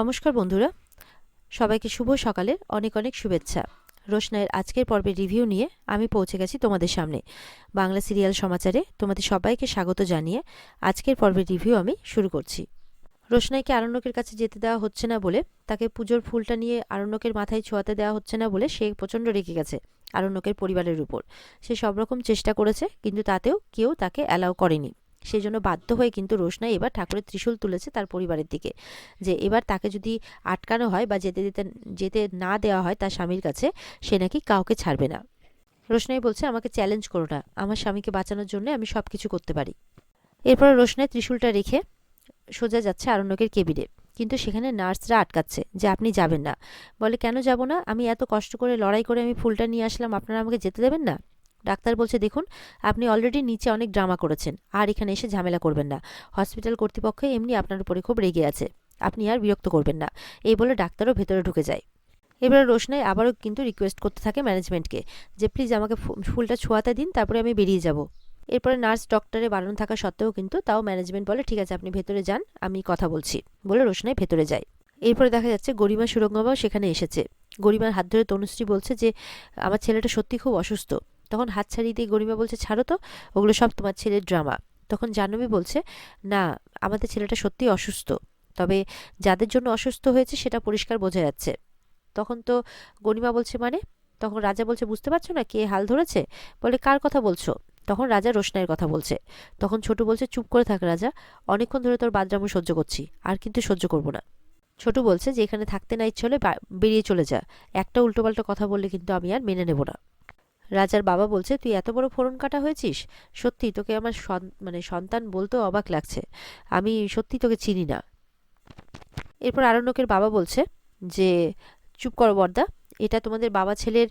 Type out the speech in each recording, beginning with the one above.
নমস্কার বন্ধুরা। সবাইকে শুভ সকালের অনেক অনেক শুভেচ্ছা। রোশনাইয়ের আজকের পর্বের রিভিউ নিয়ে আমি পৌঁছে গেছি তোমাদের সামনে। বাংলা সিরিয়াল সমাচারে তোমাদের সবাইকে স্বাগত জানিয়ে আজকের পর্বের রিভিউ আমি শুরু করছি। রোশনাইকে আরণ্যকের কাছে যেতে দেওয়া হচ্ছে না বলে, তাকে পুজোর ফুলটা নিয়ে আরণ্যকের মাথায় ছোঁয়াতে দেওয়া হচ্ছে না বলে সে প্রচণ্ড রেগে গেছে আরণ্যকের পরিবারের উপর। সে সব রকম চেষ্টা করেছে, কিন্তু তাতেও কেউ তাকে অ্যালাউ করেনি। সেই জন্য বাধ্য হয়ে কিন্তু রোশনাই এবার ঠাকুরের ত্রিশূল তুলেছে তার পরিবারের দিকে। যে এবার তাকে যদি আটকানো হয় বা যেতে যেতে যেতে না দেওয়া হয় তার স্বামীর কাছে, সে নাকি কাউকে ছাড়বে না। রোশনাই বলছে, আমাকে চ্যালেঞ্জ করো না। আমার স্বামীকে বাঁচানোর জন্য আমি সব কিছু করতে পারি। এরপর রোশনাই ত্রিশূলটা রেখে সোজা যাচ্ছে আরণ্যকের কেবিনে। কিন্তু সেখানে নার্সরা আটকাচ্ছে, যে আপনি যাবেন না। বলে, কেন যাব না? আমি এত কষ্ট করে, লড়াই করে আমি ফুলটা নিয়ে আসলাম, আপনারা আমাকে যেতে দেবেন না? ডাক্তার বলছে, দেখুন, আপনি অলরেডি নিচে অনেক ড্রামা করেছেন, আর এখানে এসে ঝামেলা করবেন না। হসপিটাল কর্তৃপক্ষ এমনি আপনার উপরে খুব রেগে আছে। আপনি আর বিরক্ত করবেন না। এই বলে ডাক্তারও ভেতরে ঢুকে যায়। এবারে রোশনাই আবারও কিন্তু রিকোয়েস্ট করতে থাকে ম্যানেজমেন্টকে যে প্লিজ আমাকে ফুলটা ছোঁয়াতে দিন, তারপরে আমি বেরিয়ে যাব। এরপরে নার্স ডক্টরে বারণ থাকা সত্ত্বেও কিন্তু তাও ম্যানেজমেন্ট বলে, ঠিক আছে, আপনি ভেতরে যান, আমি কথা বলছি। বলে রোশনাই ভেতরে যায়। এরপরে দেখা যাচ্ছে, গরিমা সুরঙ্গমাও সেখানে এসেছে। গরিমার হাত ধরে তনুশ্রী বলছে যে, আমার ছেলেটা সত্যি খুব অসুস্থ। তখন হাত ছাড়িয়ে দিয়ে গরিমা বলছে, ছাড়ো তো, ওগুলো সব তোমার ছেলের ড্রামা। তখন জাহ্নবী বলছে, না, আমাদের ছেলেটা সত্যিই অসুস্থ, তবে যাদের জন্য অসুস্থ হয়েছে সেটা পরিষ্কার বোঝা যাচ্ছে। তখন তো গরিমা বলছে মানে? তখন রাজা বলছে, বুঝতে পারছ না কে হাল ধরেছে? বলে, কার কথা বলছো? তখন রাজা রোশনাইয়ের কথা বলছে। তখন ছোট বলছে, চুপ করে থাক রাজা, অনেকক্ষণ ধরে তোর বাদরামু সহ্য করছি, আর কিন্তু সহ্য করব না। ছোট বলছে, যে এখানে থাকতে না ইচ্ছে হলে বেরিয়ে চলে যা, একটা উল্টোপাল্টা কথা বললে কিন্তু আমি আর মেনে নেব না। রাজার বাবা বলছে, তুই এত বড় ফোড়ন কাটা হয়েছিস? সত্যি তোকে আমার মানে সন্তান বলতেও অবাক লাগছে। আমি সত্যি তোকে চিনি না। এরপর আরণ্যকের বাবা বলছে যে, চুপ করো বর্দা, এটা তোমাদের বাবা ছেলের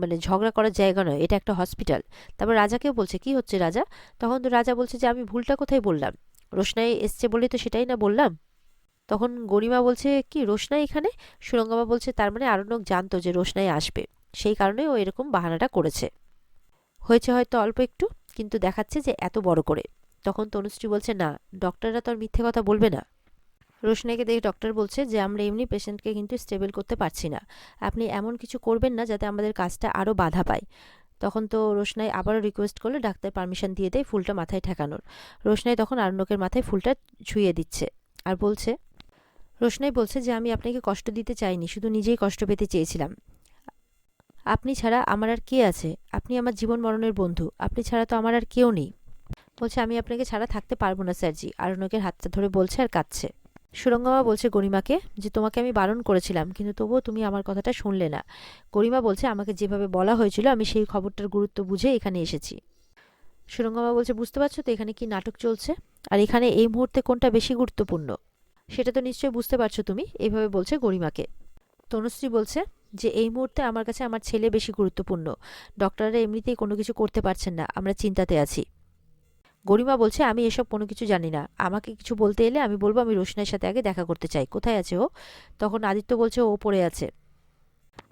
মানে ঝগড়া করার জায়গা নয়, এটা একটা হসপিটাল। তারপর রাজাকেও বলছে, কি হচ্ছে রাজা? তখন তো রাজা বলছে যে, আমি ভুলটা কোথায় বললাম? রোশনাই এসছে বলেই তো সেটাই না বললাম? তখন গরিমা বলছে, কি রোশনাই এখানে? সুরঙ্গমা বলছে, তার মানে আরণ্যক জানতো যে রোশনাই আসবে। সেই কারণে ও এরকম বাহানাটা করেছে। হয়েছে হয়তো অল্প একটু, কিন্তু দেখাচ্ছে যে এত বড় করে। তখন তনুশ্রী বলছে, না ডক্টররা তো আর মিথ্যে কথা বলবে না। রোশনাইকে দেখে ডক্টর বলছে যে, আমরা এমনি পেশেন্টকে কিন্তু স্টেবল করতে পারছি না। আপনি এমন কিছু করবেন না যাতে আমাদের কাজটা আরও বাধা পায়। তখন তো রোশনাই আবারও রিকোয়েস্ট করলে, ডাক্তার পারমিশন দিয়ে দেয় ফুলটা মাথায় ঠেকানোর। রোশনাই তখন আরণ্যকের মাথায় ফুলটা ছুঁয়ে দিচ্ছে আর বলছে, রোশনাই বলছে যে, আমি আপনাকে কষ্ট দিতে চাইনি, শুধু নিজেই কষ্ট পেতে চেয়েছিলাম। আপনি ছাড়া আমার আর কে আছে? আপনি আমার জীবন মরণের বন্ধু। আপনি ছাড়া তো আমার আর কেউ নেই। বলছে, আমি আপনাকে ছাড়া থাকতে পারব না, স্যারজি। আরণ্যকের হাতটা ধরে বলছে আর কাঁদছে। সুরঙ্গমা বলছে, গরিমাকে, যে তোমাকে আমি বারণ করেছিলাম, কিন্তু তবুও তুমি আমার কথাটা শুনলে না। গরিমা বলছে, আমাকে যেভাবে বলা হয়েছিল, আমি সেই খবরটার গুরুত্ব বুঝে এখানে এসেছি। সুরঙ্গমা বলছে, বুঝতে পারছ তো এখানে কি নাটক চলছে? আর এখানে এই মুহূর্তে কোনটা বেশি গুরুত্বপূর্ণ? সেটা তো নিশ্চয়ই বুঝতে পারছ তুমি এইভাবে বলছে গরিমাকে। তনুশ্রী বলছে যে এই মুহূর্তে আমার কাছে আমার ছেলে বেশি গুরুত্বপূর্ণ। ডক্টররা এমনিতেই কোনো কিছু করতে পারছেন না, আমরা চিন্তাতে আছি। গরিমা বলছে, আমি এসব কোনো কিছু জানি না। আমাকে কিছু বলতে এলে আমি বলব, আমি রোশনের সাথে আগে দেখা করতে চাই। কোথায় আছে ও? তখন আদিত্য বলছে, ও পড়ে আছে।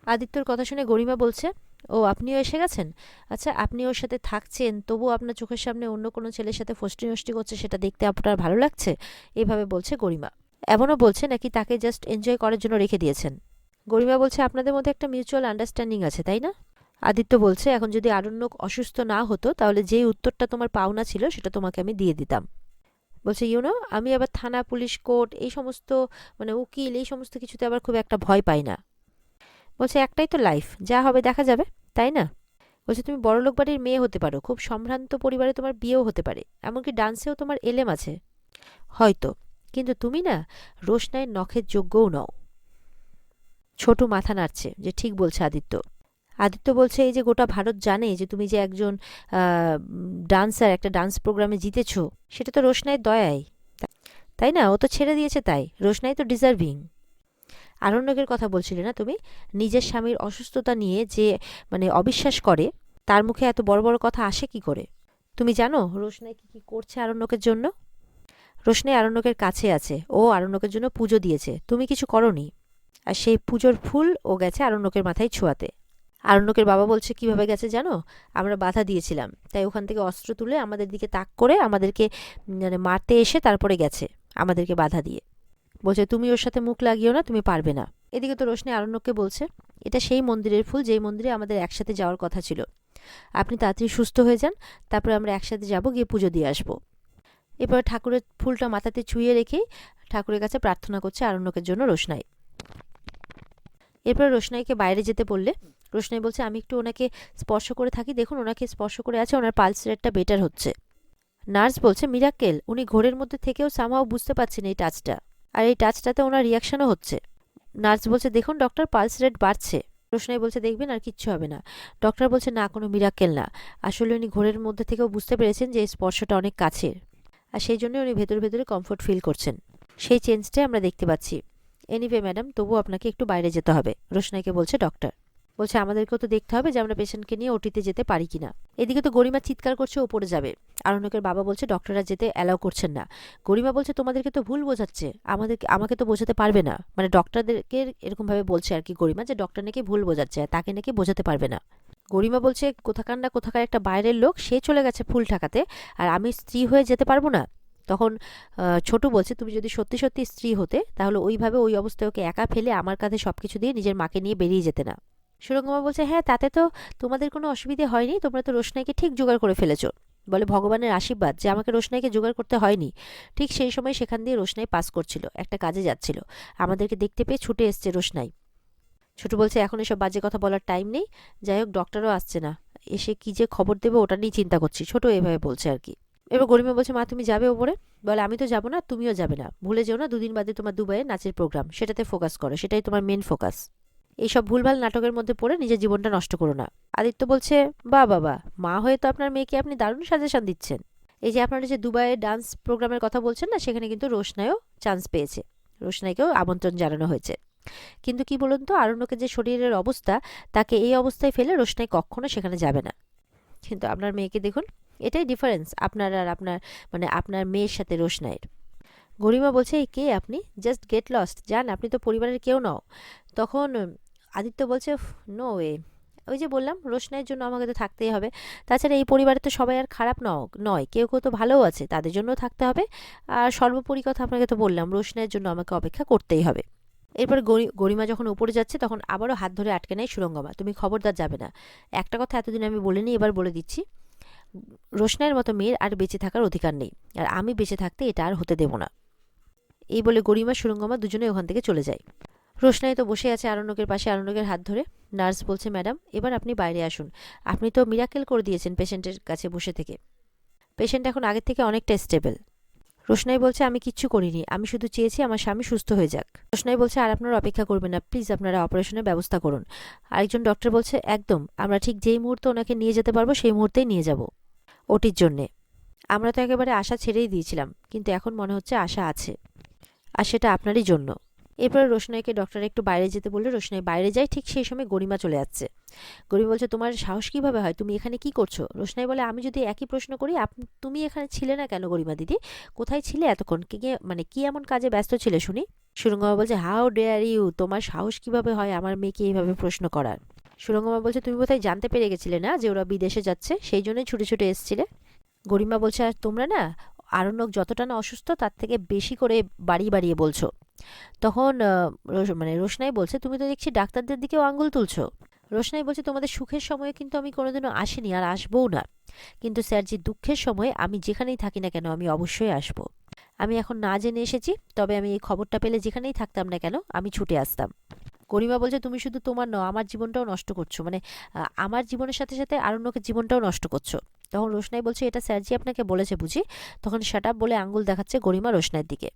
আদিত্যর কথা শুনে গরিমা বলছে, ও, আপনিও এসে গেছেন? আচ্ছা আপনি ওর সাথে থাকছেন তবু আপনার চোখের সামনে অন্য কোনো ছেলের সাথে ফষ্টি নষ্টি করছে, সেটা দেখতে আপনার ভালো লাগছে? এভাবে বলছে গরিমা। এমনও বলছে, নাকি তাকে জাস্ট এনজয় করার জন্য রেখে দিয়েছেন? গরিমা বলছে, আপনাদের মধ্যে একটা মিউচুয়াল আন্ডারস্ট্যান্ডিং আছে, তাই না? আদিত্য বলছে, এখন যদি আরণ্যক অসুস্থ না হতো, তাহলে যেই উত্তরটা তোমার পাওনা ছিল, সেটা তোমাকে আমি দিয়ে দিতাম। বলছে ইউনো আমি আবার থানা, পুলিশ কোর্ট, এই সমস্ত মানে উকিল, এই সমস্ত কিছুতে আবার খুব একটা ভয় পাই না। বলছে, একটাই তো লাইফ যা হবে দেখা যাবে, তাই না? বলছে, তুমি বড়লোক বাড়ির মেয়ে হতে পারো, খুব সম্ভ্রান্ত পরিবারে তোমার বিয়েও হতে পারে, এমনকি ডান্সেও তোমার এলেম আছে, হয়তো। কিন্তু তুমি না, রোশনাইয়ের নখের যোগ্যও নও। ছোট মাথা নাড়ছে যে, ঠিক বলছে আদিত্য। আদিত্য বলছে, এই যে গোটা ভারত জানে যে তুমি যে একজন ডান্সার, একটা ডান্স প্রোগ্রামে জিতেছো, সেটা তো রোশনাই দয়াই। তাই না? ও তো ছেড়ে দিয়েছে তাই। রোশনাই তো ডিজার্ভিং। আরণ্যকের কথা বলছিলে না তুমি? নিজের স্বামীর অসুস্থতা নিয়ে যে মানে অবিশ্বাস করে, তার মুখে এত বড় বড় কথা আসে কি করে? তুমি জানো রোশনাই কি কি করছে আরণ্যকের জন্য? রোশনাই আরণ্যকের কাছে আছে। ও আরণ্যকের জন্য পুজো দিয়েছে। তুমি কিছু করনি। আর সেই পুজোর ফুল ও গেছে আরণ্যকের মাথায় ছোঁয়াতে। আরণ্যকের বাবা বলছে, কীভাবে গেছে জানো? আমরা বাধা দিয়েছিলাম। তাই ওখান থেকে অস্ত্র তুলে আমাদের দিকে তাক করে আমাদেরকে মানে মারতে এসে তারপরে গেছে আমাদেরকে বাধা দিয়ে। বলছে, তুমি ওর সাথে মুখ লাগিও না, তুমি পারবে না। এদিকে তো রোশনি আরণ্যককে বলছে, এটা সেই মন্দিরের ফুল, যেই মন্দিরে আমাদের একসাথে যাওয়ার কথা ছিল। আপনি তাড়াতাড়ি সুস্থ হয়ে যান, তারপরে আমরা একসাথে যাব, গিয়ে পুজো দিয়ে আসব। এরপর ঠাকুরের ফুলটা মাথাতে ছুঁয়ে রেখেই ঠাকুরের কাছে প্রার্থনা করছে আরণ্যকের জন্য রোশনাই। এরপর রোশনাইকে বাইরে যেতে বললে, রোশনাই বলছে, আমি একটু ওনাকে স্পর্শ করে থাকি। দেখুন, ওনাকে স্পর্শ করে আছে, ওনার পালস রেটটা বেটার হচ্ছে। নার্স বলছে, মিরাক্কেল, উনি ঘোরের মধ্যে থেকেও সামহাও বুঝতে পারছেন এই টাচটা আর এই টাচটাতে ওনার রিয়াকশনও হচ্ছে। নার্স বলছে, দেখুন ডক্টর পালস রেট বাড়ছে। রোশনাই বলছে, দেখবেন, আর কিচ্ছু হবে না। ডক্টর বলছে, না, কোনো মিরাক্কেল না। আসলে উনি ঘোরের মধ্যে থেকেও বুঝতে পেরেছেন যে এই স্পর্শটা অনেক কাছের। আর সেই জন্য উনি ভেতরে ভেতরে কমফোর্ট ফিল করছেন। সেই চেঞ্জটাই আমরা দেখতে পাচ্ছি। এনিওয়ে ম্যাডাম তবুও আপনাকে একটু বাইরে যেতে হবে। রোশনাইকে বলছে ডক্টর বলছে, আমাদেরকেও তো দেখতে হবে যে আমরা পেশেন্টকে নিয়ে ওটিতে যেতে পারি কিনা। এদিকে তো গরিমা চিৎকার করছে, ওপরে যাবে। আরণ্যকের বাবা বলছে ডক্টররা যেতে অ্যালাউ করছেন না। গরিমা বলছে, তোমাদেরকে তো ভুল বোঝাচ্ছে। আমাদেরকে, আমাকে তো বোঝাতে পারবে না। মানে ডক্টরদেরকে এরকমভাবে বলছে আর কি গরিমা, যে ডক্টর নাকি ভুল বোঝাচ্ছে তাকে নাকি বোঝাতে পারবে না। গরিমা বলছে, কোথাকার না কোথাকার একটা বাইরের লোক, সে চলে গেছে ফুল ঠাকাতে, আর আমি স্ত্রী হয়ে যেতে পারব না? তখন ছোটু বলছে, তুমি যদি সত্যি সত্যি স্ত্রী হতে, তাহলে ওইভাবে ওই অবস্থায় ওকে একা ফেলে আমার কাঁধে সব কিছু দিয়ে নিজের মাকে নিয়ে বেরিয়ে যেতে না। সুরঙ্গমা বলছে হ্যাঁ তাতে তো তোমাদের কোনো অসুবিধে হয়নি, তোমরা তো রোশনাইকে ঠিক জোগাড় করে ফেলেছো। বলে ভগবানের আশীর্বাদ যে আমাকে রোশনাইকে জোগাড় করতে হয়নি। ঠিক সেই সময় সেখান দিয়ে রোশনাই পাস করছিল, একটা কাজে যাচ্ছিল। আমাদেরকে দেখতে পেয়ে ছুটে এসছে রোশনাই। ছোটু বলছে, এখন এসব বাজে কথা বলার টাইম নেই। যাই হোক ডক্টরও আসছে না। এসে কি যে খবর দেবে ওটা নিয়ে চিন্তা করছি। ছোট এভাবে বলছে আর কি। এবার গরিমা বলছে, মা, তুমি যাবে ওপরে? বলে, আমি তো যাব না, তুমিও যাবে না। ভুলে যেও না, দুদিন বাদে তোমার দুবাইয়ে নাচের প্রোগ্রাম সেটাতে ফোকাস করো, সেটাই তোমার মেন ফোকাস এইসব ভুলভাল নাটকের মধ্যে পড়ে নিজের জীবনটা নষ্ট করো না। আদিত্য বলছে, বা বাবা মা হয়ে তো আপনার মেয়েকে আপনি দারুণ সাজেশন দিচ্ছেন। এই যে আপনারা যে দুবাইয়ে ডান্স প্রোগ্রামের কথা বলছেন না, সেখানে কিন্তু রোশনায়ও চান্স পেয়েছে। রোশনাইকেও আমন্ত্রণ জানানো হয়েছে। কিন্তু কি বলুন তো, আরণ্যকের যে শরীরের অবস্থা, তাকে এই অবস্থায় ফেলে রোশনাই কখনো সেখানে যাবে না। কিন্তু আপনার মেয়েকে দেখুন এটাই ডিফারেন্স আপনার আর আপনার মানে আপনার মেয়ের সাথে রোশনাইয়ের। গরিমা বলছে কে আপনি? জাস্ট গেট লস্ট যান আপনি তো পরিবারের কেউ নও। তখন আদিত্য বলছে নো ওয়ে ওই যে বললাম, রোশনাইয়ের জন্য আমাকে তো থাকতেই হবে। তাছাড়া এই পরিবারে তো সবাই আর খারাপ নয়, কেউ কেউ তো ভালোও আছে, তাদের জন্যও থাকতে হবে। আর সর্বোপরি কথা আপনাকে তো বললাম, রোশনাইয়ের জন্য আমাকে অপেক্ষা করতেই হবে। এরপর গরি, গরিমা যখন উপরে যাচ্ছে, তখন আবারও হাত ধরে আটকে নেয় সুরঙ্গমা। তুমি খবরদার যাবে না। একটা কথা এতদিন আমি বলিনি, এবার বলে দিচ্ছি। রোশনাইয়ের মতো মেয়ের আর বেঁচে থাকার অধিকার নেই। আর আমি বেঁচে থাকতে এটা আর হতে দেব না। এই বলে গরিমা, সুরঙ্গমা দুজনে ওখান থেকে চলে যায়। রোশনাই তো বসে আছে আরণ্যকের পাশে আরণ্যকের হাত ধরে। নার্স বলছে, ম্যাডাম, এবার আপনি বাইরে আসুন। আপনি তো মিরাকেল করে দিয়েছেন পেশেন্টের কাছে বসে থেকে। পেশেন্ট এখন আগের থেকে অনেকটা স্টেবল। রোশনাই বলছে, আমি কিচ্ছু করিনি। আমি শুধু চেয়েছি আমার স্বামী সুস্থ হয়ে যাক। রোশনাই বলছে, আর আপনারা অপেক্ষা করবেন না। প্লিজ আপনারা অপারেশনের ব্যবস্থা করুন। আরেকজন ডক্টর বলছে, একদম। আমরা ঠিক যেই মুহূর্তে ওনাকে নিয়ে যেতে পারব, সেই মুহূর্তেই নিয়ে যাব। ওটির জন্যে। আমরা তো একেবারে আশা ছেড়েই দিয়েছিলাম, কিন্তু এখন মনে হচ্ছে আশা আছে। আর সেটা আপনারই জন্য। এরপরে রোশনাইকে ডক্টর একটু বাইরে যেতে বললে রোশনাই, বাইরে যায় ঠিক সেই সময় গরিমা চলে যাচ্ছে। গরিমা বলছে, তোমার সাহস কীভাবে হয়? তুমি এখানে কি করছ? রোশনাই বলে, আমি যদি একই প্রশ্ন করি তুমি এখানে ছিলে না কেন গরিমা দিদি? কোথায় ছিলে এতক্ষণ? কি- মানে কি এমন কাজে ব্যস্ত ছিলে শুনি? সুরঙ্গমা বলছে হাউ ডেয়ার ইউ তোমার সাহস কীভাবে হয়? আমার মেয়েকে এইভাবে প্রশ্ন করার। সুরঙ্গমা বলছে, তুমি বোধহয় জানতে পেরে গেছিলে না যে ওরা বিদেশে যাচ্ছে? সেই জন্যই ছুটে ছুটে এসছিলে। গরিমা বলছে, আর তোমরা না, আরণ্যক যতটা না অসুস্থ, তার থেকে বেশি করে বাড়িয়ে বাড়িয়ে বলছো। তখন মানে রোশনাই বলছে, তুমি তো দেখছি ডাক্তারদের দিকেও আঙ্গুল তুলছো। রোশনাই বলছে, তোমাদের সুখের সময়ে কিন্তু আমি কোনোদিনও আসিনি, আর আসবও না। কিন্তু স্যারজি দুঃখের সময় আমি যেখানেই থাকি না কেন, আমি অবশ্যই আসব। আমি এখন না জেনে এসেছি, তবে আমি এই খবরটা পেলে যেখানেই থাকতাম না কেন, আমি ছুটে আসতাম। গরিমা বলছে, তুমি শুধু তোমার নও, আমার জীবনটাও নষ্ট করছ। মানে আমার জীবনের সাথে সাথে আরণ্যকের জীবনটাও নষ্ট করছ। তখন রোশনাই বলছে, এটা স্যারজি আপনাকে বলেছে বুঝি? তখন শাট আপ বলে আঙ্গুল দেখাচ্ছে গরিমা রোশনাইয়ের দিকে।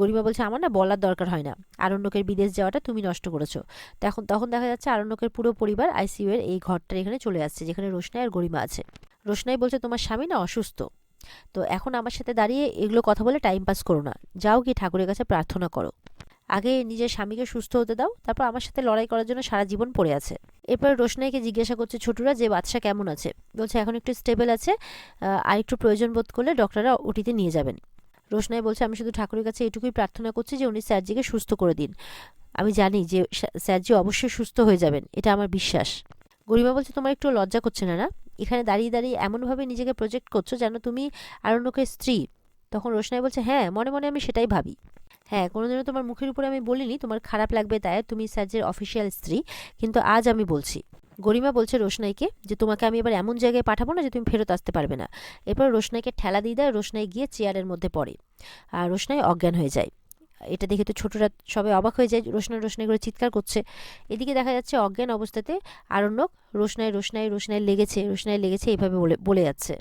গরিমা বলছে, আমার না বলার দরকার হয় না। আরণ্যকের বিদেশ যাওয়াটা তুমি নষ্ট করেছ। তখন তখন দেখা যাচ্ছে আরণ্যকের পুরো পরিবার আইসিইউ এর এই ঘরটার এখানে চলে আসছে, যেখানে রোশনাই আর গরিমা আছে। রোশনাই বলছে, তোমার স্বামী না অসুস্থ? তো এখন আমার সাথে দাঁড়িয়ে এগুলো কথা বলে টাইম পাস করো না। যাও গিয়ে ঠাকুরের কাছে প্রার্থনা করো। আগে নিজের স্বামীকে সুস্থ হতে দাও, তারপর আমার সাথে লড়াই করার জন্য সারা জীবন পড়ে আছে। এরপর রোশনাইকে জিজ্ঞাসা করছে, ছোটুরা, যে বাচ্চা কেমন আছে? বলছে, এখন একটু স্টেবল আছে আর একটু প্রয়োজন বোধ করলে ডক্টররা ওটিতে নিয়ে যাবেন। রোশনাই বলছে, আমি শুধু ঠাকুরের কাছে এটুকুই প্রার্থনা করছি যে উনি স্যারজিকে সুস্থ করে দিন। আমি জানি যে স্যা- স্যারজি অবশ্যই সুস্থ হয়ে যাবেন, এটা আমার বিশ্বাস। গরিমা বলছে, তোমার একটু লজ্জা করছে না না? এখানে দাঁড়িয়ে দাঁড়িয়ে এমনভাবে নিজেকে প্রজেক্ট করছ যেন তুমি আরণ্যকের স্ত্রী? তখন রোশনাই বলছে হ্যাঁ মনে মনে আমি সেটাই ভাবি। হ্যাঁ কোনোদিনও তোমার মুখের উপরে আমি বলিনি, তোমার খারাপ লাগবে তাই তুমি স্যারের অফিসিয়াল স্ত্রী, কিন্তু আজ আমি বলছি। গরিমা বলছে রোশনাইকে যে তোমাকে আমি এবার এমন জায়গায় পাঠাবো না যে তুমি ফেরত আসতে পারবে না। এরপর রোশনাইকে ঠেলা দিয়ে দেয়, রোশনাই গিয়ে চেয়ারের মধ্যে পড়ে আর রোশনাই অজ্ঞান হয়ে যায়। এটা দেখে তো ছোটরা সবাই অবাক হয়ে যায় রোশনাই রোশনাই করে চিৎকার করছে। এদিকে দেখা যাচ্ছে অজ্ঞান অবস্থাতে আরণ্যক রোশনাই রোশনাই রোশনাই লেগেছে রোশনাই লেগেছে, এইভাবে বলে বলে যাচ্ছে।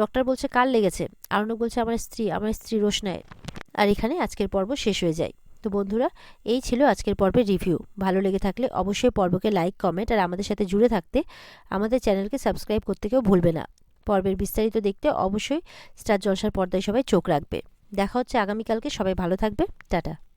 ডক্টর বলছে, কার লেগেছে? আরণ্যক বলছে, আমার স্ত্রী আমার স্ত্রী রোশনায়ের আর এখানে আজকের পর্ব শেষ হয়ে যায়। তো বন্ধুরা, এই ছিল আজকের পর্বের রিভিউ। ভালো লেগে থাকলে অবশ্যই পর্বকে লাইক, কমেন্ট আর আমাদের সাথে জুড়ে থাকতে আমাদের চ্যানেলকে সাবস্ক্রাইব করতে কেউ ভুলবে না। পর্বের বিস্তারিত দেখতে অবশ্যই স্টার জলসার পর্দায় সবাই চোখ রাখবে। দেখা হচ্ছে আগামীকালকে। সবাই ভালো থাকবে। টাটা।